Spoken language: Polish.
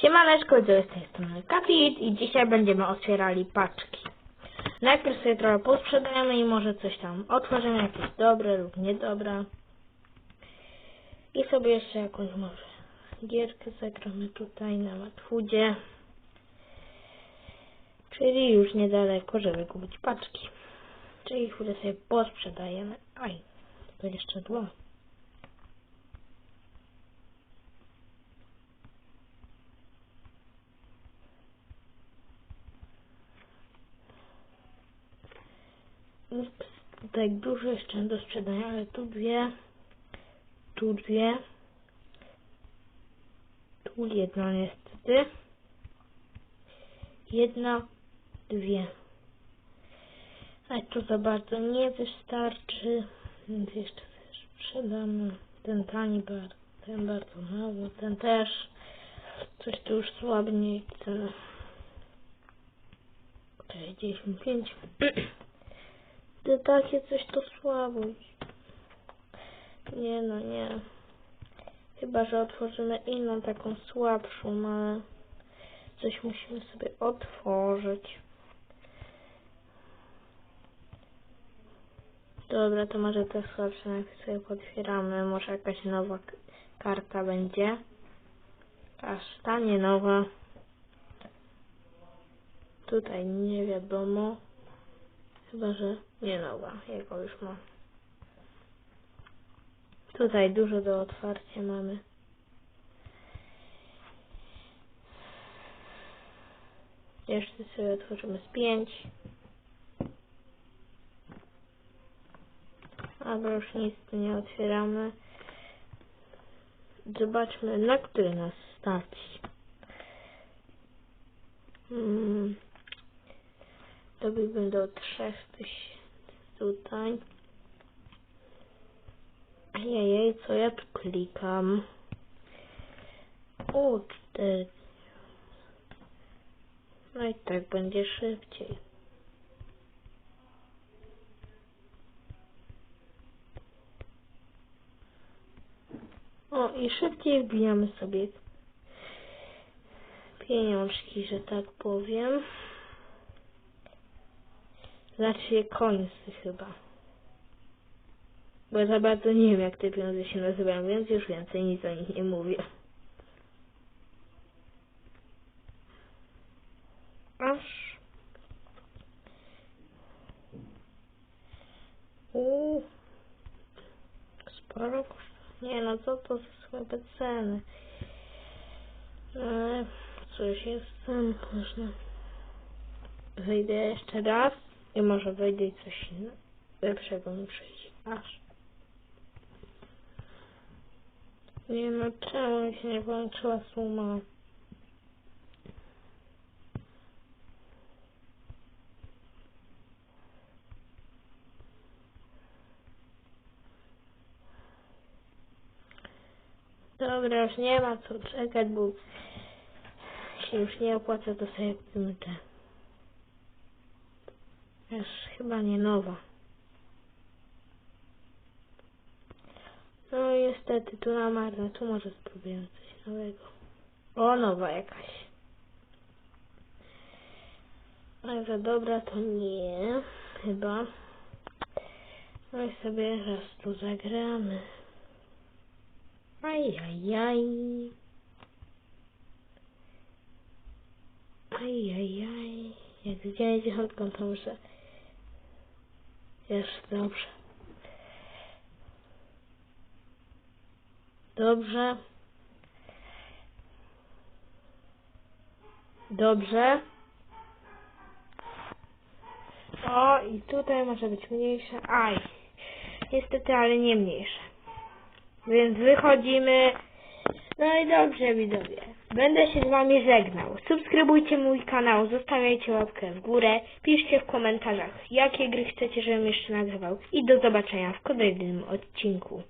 Siemaneczko, z tej strony Kapit i dzisiaj będziemy otwierali paczki. Najpierw sobie trochę posprzedajemy i może coś tam otworzymy, jakieś dobre lub niedobre. I sobie jeszcze jakąś może gierkę zagramy tutaj na Matwoodzie. Czyli już niedaleko, żeby kupić paczki. Czyli chwilę sobie posprzedajemy. Aj, to jeszcze dwa. jest tak dużo jeszcze do sprzedania, ale tu dwie, tu dwie, tu jedna niestety, jedna, dwie. Ale to za bardzo nie wystarczy, więc jeszcze też sprzedamy ten tani bar, ten bardzo mały, ten też, coś tu już słabnie cena. 65 gdy takie coś to słabo. Nie no, nie. Chyba, że otworzymy inną, taką słabszą, no ale coś musimy sobie otworzyć. Dobra, to może te słabsze najpierw sobie potwieramy. Może jakaś nowa karta będzie. Aż ta nie nowa. Tutaj nie wiadomo. Chyba, że nie nowa, jego już mam. Tutaj dużo do otwarcia mamy. Jeszcze sobie otworzymy z pięć. Albo już nic tu nie otwieramy. Zobaczmy, na który nas stać. Hmm. Dobiłbym do 3000 tutaj. Ajajaj, co ja tu klikam? O, 4. No i tak będzie szybciej. O, i szybciej wbijamy sobie pieniążki, że tak powiem. Znaczy końsy chyba. Bo za bardzo nie wiem jak te pieniądze się nazywają, więc już więcej nic o nich nie mówię. Aż. Uuu. Sporo. Nie no, co to za słabe ceny. Ale coś jest tam, można. Wejdę jeszcze raz i może wejdzie coś innego. lepszego mi przyjdzie. Aż. Nie no, czemu się nie połączyła suma? Dobra, już nie ma co czekać, bo się już nie opłaca, to sobie kupimy te. Już chyba nie nowa. No niestety, tu na marne, tu może spróbujemy coś nowego. O, nowa jakaś. Ale za dobra to nie, chyba. No i sobie raz tu zagramy. Ajajaj. Ajajaj. Jak widziałem dziesiątką, to muszę... Jest dobrze. Dobrze. Dobrze. O, i tutaj może być mniejsze. Aj. Niestety, ale nie mniejsze. Więc wychodzimy. No i dobrze, widzowie. Będę się z wami żegnał. Subskrybujcie mój kanał, zostawiajcie łapkę w górę, piszcie w komentarzach, jakie gry chcecie, żebym jeszcze nagrywał. I do zobaczenia w kolejnym odcinku.